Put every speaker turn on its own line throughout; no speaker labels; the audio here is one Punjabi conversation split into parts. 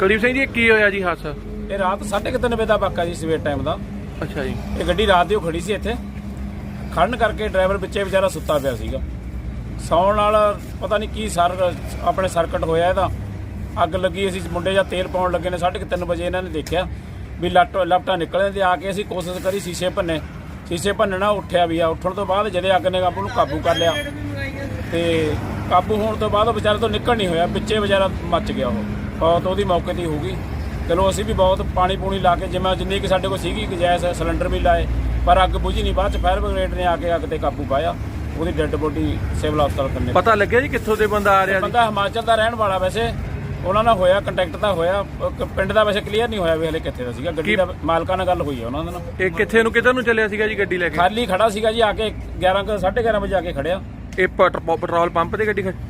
ਕੁਲਦੀਪ ਸਿੰਘ ਜੀ ਕੀ ਹੋਇਆ ਜੀ ਹਾਦਸਾ?
ਇਹ ਰਾਤ 3:30 ਵਜੇ ਦਾ ਵਾਕਾ ਜੀ ਸਵੇਰ ਟਾਈਮ ਦਾ।
ਅੱਛਾ ਜੀ।
ਇਹ ਗੱਡੀ ਰਾਤ ਦੀ ਓ ਖੜੀ ਸੀ ਇੱਥੇ। ਖੜਨ ਕਰਕੇ ਡਰਾਈਵਰ ਵਿੱਚੇ ਵਿਚਾਰਾ ਸੁੱਤਾ ਪਿਆ ਸੀਗਾ। ਸੌਣ ਨਾਲ ਪਤਾ ਨਹੀਂ ਕੀ ਸਰ ਆਪਣੇ ਸਰਕਟ ਹੋਇਆ ਇਹਦਾ। ਅੱਗ ਲੱਗੀ ਅਸੀਂ ਮੁੰਡੇ ਜਾਂ ਤੇਲ ਪਾਉਣ ਲੱਗੇ ਨੇ 3:30 ਵਜੇ ਇਹਨਾਂ ਨੇ ਦੇਖਿਆ ਵੀ ਲੱਟ ਲਪਟਾ ਨਿਕਲੇ ਤੇ ਆ ਕੇ ਅਸੀਂ ਕੋਸ਼ਿਸ਼ ਕਰੀ ਸ਼ੀਸ਼ੇ ਭੰਨੇ। ਸ਼ੀਸ਼ੇ ਭੰਨਣਾ ਉੱਠਿਆ ਵੀ ਆ। ਉੱਠਣ ਤੋਂ ਬਾਅਦ ਜਦੇ ਅੱਗ ਨੇ ਆਪਾਂ ਨੂੰ ਕਾਬੂ ਕਰ ਲਿਆ। ਤੇ ਕਾਬੂ ਹੋਣ ਤੋਂ ਬਾਅਦ ਉਹ ਵਿਚਾਰੇ ਤੋਂ ਨਿਕਲ ਨਹੀਂ ਹੋਇਆ। ਵਿੱਚੇ ਵਿਚਾਰਾ ਮੱਚ ਗਿਆ ਉਹ। ਬਹੁਤ ਉਹਦੀ ਮੌਕੇ ਤੇ ਹੀ ਗਈ ਚਲੋ ਅਸੀਂ ਵੀ ਬਹੁਤ ਪਾਣੀ ਪੂਣੀ ਲਾ ਕੇ ਜਿਵੇਂ ਜਿੰਨੀ ਕਿ ਸਾਡੇ ਕੋਲ ਸੀਗੀ ਗੈਸ ਸਿਲੰਡਰ ਵੀ ਲਾਏ ਪਰ ਅੱਗ ਬੁਝੀ ਨਹੀਂ। ਬਾਅਦ ਚ ਫਾਇਰ ਬ੍ਰਿਗੇਡ ਨੇ ਆ ਕੇ ਅੱਗ ਤੇ ਕਾਬੂ ਪਾਇਆ। ਉਹਦੀ ਡੈੱਡ ਬੋਡੀ ਸਿਵਲ ਹਸਪਤਾਲ ਕੰਨੇ।
ਪਤਾ ਲੱਗਿਆ ਜੀ ਕਿੱਥੋਂ ਦੇ ਬੰਦਾ ਆ ਰਿਹਾ ਜੀ?
ਬੰਦਾ ਹਿਮਾਚਲ ਦਾ ਰਹਿਣ ਵਾਲਾ ਵੈਸੇ। ਉਹਨਾਂ ਨਾਲ ਹੋਇਆ ਕੰਟੈਕਟ ਤਾਂ ਹੋਇਆ। ਪਿੰਡ ਦਾ ਵੈਸੇ ਕਲੀਅਰ ਨਹੀਂ ਹੋਇਆ ਵੀ ਹਲੇ ਕਿੱਥੇ ਦਾ ਸੀਗਾ। ਗੱਡੀ ਦਾ ਮਾਲਕਾਂ ਨਾਲ ਗੱਲ ਹੋਈ ਹੈ ਉਹਨਾਂ ਦੇ ਨਾਲ।
ਇਹ ਕਿੱਥੇ ਨੂੰ ਕਿੱਧਰ ਨੂੰ ਚੱਲਿਆ ਸੀਗਾ ਜੀ ਗੱਡੀ ਲੈ ਕੇ?
ਖਾਲੀ ਖੜਾ ਸੀਗਾ ਜੀ ਆ ਕੇ 11 ਕੁ- ਸਾਢੇ 11 ਵਜੇ ਆ ਕੇ ਖੜਿਆ।
ਇਹ ਪੈਟ- ਪੈਟਰੋਲ ਪੰਪ ਤੇ ਗੱਡੀ ਖੜ੍ਹ-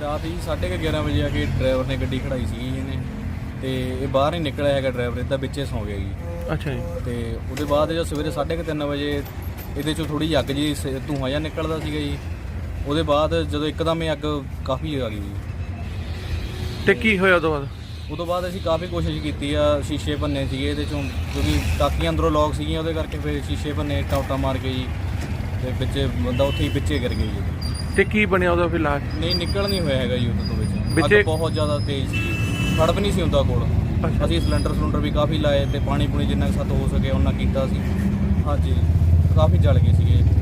ਰਾਤ ਹੀ 11:30 ਵਜੇ ਆ ਕੇ ਡਰਾਈਵਰ ਨੇ ਗੱਡੀ ਖੜਾਈ ਸੀ ਇਹਨੇ। ਤੇ ਇਹ ਬਾਹਰ ਹੀ ਨਿਕਲਿਆ ਹੈਗਾ ਡਰਾਈਵਰ ਇਹਦਾ ਵਿੱਚੇ ਸੌਂ ਗਿਆ ਜੀ।
ਅੱਛਾ ਜੀ।
ਤੇ ਉਹਦੇ ਬਾਅਦ ਜਦੋਂ ਸਵੇਰੇ 3:30 ਵਜੇ ਇਹਦੇ ਚੋਂ ਥੋੜੀ ਅੱਗ ਜੀ ਧੂੰਆਂ ਜਿਹਾ ਨਿਕਲਦਾ ਸੀਗਾ ਜੀ। ਉਹਦੇ ਬਾਅਦ ਜਦੋਂ ਇੱਕਦਮ ਇਹ ਅੱਗ ਕਾਫੀ ਆ ਗਈ ਜੀ।
ਤੇ ਕੀ ਹੋਇਆ ਉਦੋਂ ਬਾਅਦ?
ਉਦੋਂ ਬਾਅਦ ਅਸੀਂ ਕਾਫੀ ਕੋਸ਼ਿਸ਼ ਕੀਤੀ ਆ ਸ਼ੀਸ਼ੇ ਭੰਨੇ ਸੀਗੇ ਇਹਦੇ ਚੋਂ ਕਿਉਂਕਿ ਟਾਕੀਆਂ ਅੰਦਰੋਂ ਲੌਕ ਸੀਗੀਆਂ ਉਹਦੇ ਕਰਕੇ ਫਿਰ ਸ਼ੀਸ਼ੇ ਭੰਨੇ ਟਾਉਟਾ ਮਾਰ ਕੇ ਜੀ ਤੇ ਵਿੱਚੇ ਬੰਦਾ ਉੱਥੇ ਹੀ ਵਿੱਚੇ ਗਿਰ ਗਿਆ ਜੀ।
ਤੇ ਕੀ ਬਣਿਆ ਉਹਦਾ ਫਿਰ ਲਾਸ਼
ਨਹੀਂ ਨਿਕਲ ਨਹੀਂ ਹੋਇਆ ਹੈਗਾ ਜੀ ਉਦੋਂ ਤੋਂ ਵਿੱਚ।
ਵਿੱਚੇ-
ਅੱਗ ਬਹੁਤ ਜ਼ਿਆਦਾ ਤੇਜ਼ ਸੀ। ਫੜ ਵੀ ਨਹੀਂ ਸੀ ਹੁੰਦਾ ਕੋਲ।
ਅੱਛਾ।
ਅਸੀਂ ਸਿਲੰਡਰ ਸਿਲੰਡਰ ਵੀ ਕਾਫੀ ਲਾਏ ਤੇ ਪਾਣੀ ਪੂਣੀ ਜਿੰਨਾ ਕੁ ਸਾਤੋਂ ਹੋ ਸਕੇ ਉਹਨਾਂ ਕੀਤਾ ਸੀ। ਹਾਂਜੀ ਕਾਫੀ ਜਲ ਗਏ ਸੀਗੇ।